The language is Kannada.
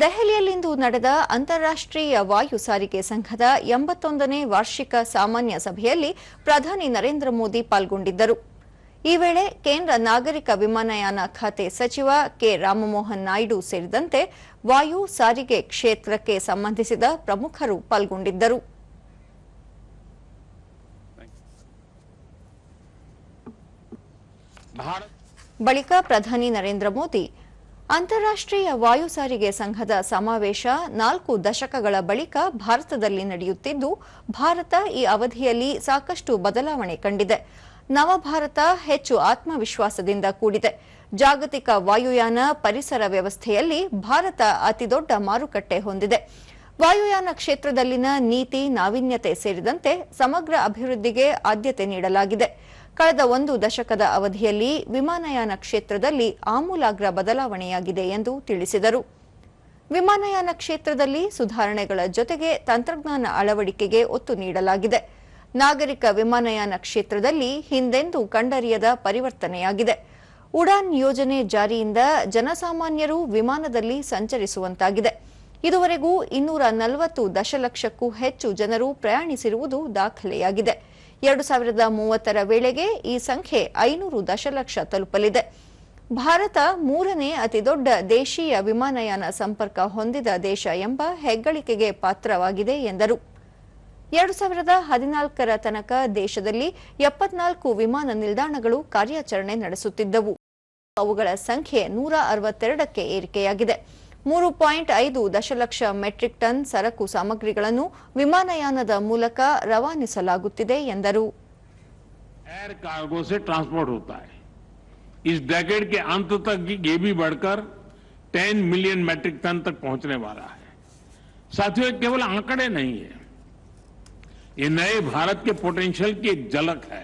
ದೆಹಲಿಯಲ್ಲಿಂದು ನಡೆದ ಅಂತಾರಾಷ್ಟೀಯ ವಾಯು ಸಾರಿಗೆ ಸಂಘದ ಎಂಬತ್ತೊಂದನೇ ವಾರ್ಷಿಕ ಸಾಮಾನ್ಯ ಸಭೆಯಲ್ಲಿ ಪ್ರಧಾನಿ ನರೇಂದ್ರ ಮೋದಿ ಪಾಲ್ಗೊಂಡಿದ್ದರು. ಈ ವೇಳೆ ಕೇಂದ್ರ ನಾಗರಿಕ ವಿಮಾನಯಾನ ಖಾತೆ ಸಚಿವ ಕೆ. ರಾಮಮೋಹನ್ ನಾಯ್ಡು ಸೇರಿದಂತೆ ವಾಯು ಸಾರಿಗೆ ಕ್ಷೇತ್ರಕ್ಕೆ ಸಂಬಂಧಿಸಿದ ಪ್ರಮುಖರು ಪಾಲ್ಗೊಂಡಿದ್ದರು. ಬಳಿಕ ಪ್ರಧಾನಿ ನರೇಂದ್ರ ಮೋದಿ ಅಂತಾರಾಷ್ಟ್ರೀಯ ವಾಯು ಸಾರಿಗೆ ಸಂಘದ ಸಮಾವೇಶ ನಾಲ್ಕು ದಶಕಗಳ ಬಳಿಕ ಭಾರತದಲ್ಲಿ ನಡೆಯುತ್ತಿದ್ದು, ಭಾರತ ಈ ಅವಧಿಯಲ್ಲಿ ಸಾಕಷ್ಟು ಬದಲಾವಣೆ ಕಂಡಿದೆ. ನವಭಾರತ ಹೆಚ್ಚು ಆತ್ಮವಿಶ್ವಾಸದಿಂದ ಕೂಡಿದೆ. ಜಾಗತಿಕ ವಾಯುಯಾನ ಪರಿಸರ ವ್ಯವಸ್ಥೆಯಲ್ಲಿ ಭಾರತ ಅತಿದೊಡ್ಡ ಮಾರುಕಟ್ಟೆ ಹೊಂದಿದೆ. ವಾಯುಯಾನ ಕ್ಷೇತ್ರದಲ್ಲಿನ ನೀತಿ ನಾವೀನ್ಯತೆ ಸೇರಿದಂತೆ ಸಮಗ್ರ ಅಭಿವೃದ್ಧಿಗೆ ಆದ್ಯತೆ ನೀಡಲಾಗಿದೆ. ಕಳೆದ ಒಂದು ದಶಕದ ಅವಧಿಯಲ್ಲಿ ವಿಮಾನಯಾನ ಕ್ಷೇತ್ರದಲ್ಲಿ ಆಮೂಲಾಗ್ರ ಬದಲಾವಣೆಯಾಗಿದೆ ಎಂದು ತಿಳಿಸಿದರು. ವಿಮಾನಯಾನ ಕ್ಷೇತ್ರದಲ್ಲಿ ಸುಧಾರಣೆಗಳ ಜೊತೆಗೆ ತಂತ್ರಜ್ಞಾನ ಅಳವಡಿಕೆಗೆ ಒತ್ತು ನೀಡಲಾಗಿದೆ. ನಾಗರಿಕ ವಿಮಾನಯಾನ ಕ್ಷೇತ್ರದಲ್ಲಿ ಹಿಂದೆಂದೂ ಕಂಡರಿಯದ ಪರಿವರ್ತನೆಯಾಗಿದೆ. ಉಡಾನ್ ಯೋಜನೆ ಜಾರಿಯಿಂದ ಜನಸಾಮಾನ್ಯರು ವಿಮಾನದಲ್ಲಿ ಸಂಚರಿಸುವಂತಾಗಿದೆ. ಇದುವರೆಗೂ ಇನ್ನೂರ ನಲವತ್ತು ದಶಲಕ್ಷಕ್ಕೂ ಹೆಚ್ಚು ಜನರು ಪ್ರಯಾಣಿಸಿರುವುದು ದಾಖಲೆಯಾಗಿದೆ. ಎರಡು ಸಾವಿರದ ಮೂವತ್ತರ ವೇಳೆಗೆ ಈ ಸಂಖ್ಯೆ ಐನೂರು ದಶಲಕ್ಷ ತಲುಪಲಿದೆ. ಭಾರತ ಮೂರನೇ ಅತಿದೊಡ್ಡ ದೇಶೀಯ ವಿಮಾನಯಾನ ಸಂಪರ್ಕ ಹೊಂದಿದ ದೇಶ ಎಂಬ ಹೆಗ್ಗಳಿಕೆಗೆ ಪಾತ್ರವಾಗಿದೆ ಎಂದರು. ಎರಡು ಸಾವಿರದ ಹದಿನಾಲ್ಕರ ತನಕ ದೇಶದಲ್ಲಿ ಎಪ್ಪತ್ನಾಲ್ಕು ವಿಮಾನ ನಿಲ್ದಾಣಗಳು ಕಾರ್ಯಾಚರಣೆ ನಡೆಸುತ್ತಿದ್ದವು. ಅವುಗಳ ಸಂಖ್ಯೆ ನೂರ ಅರವತ್ತೆರಡಕ್ಕೆ ಏರಿಕೆಯಾಗಿದೆ. ಮೂರು ಪಾಯಿಂಟ್ ಐದು ದಶಲಕ್ಷ ಮೆಟ್ರಿಕ್ ಟನ್ ಸರಕು ಸಾಮಗ್ರಿಗಳನ್ನು ವಿಮಾನಯಾನದ ಮೂಲಕ ರವಾನಿಸಲಾಗುತ್ತಿದೆ ಎಂದರು एयर कार्गो से ट्रांसपोर्ट होता है इस डेकेड के अंत तक ये भी बढ़कर 10 मिलियन मैट्रिक टन तक पहुंचने वाला है साथियों ये केवल आंकड़े नहीं है ये नए भारत के पोटेंशियल की एक झलक है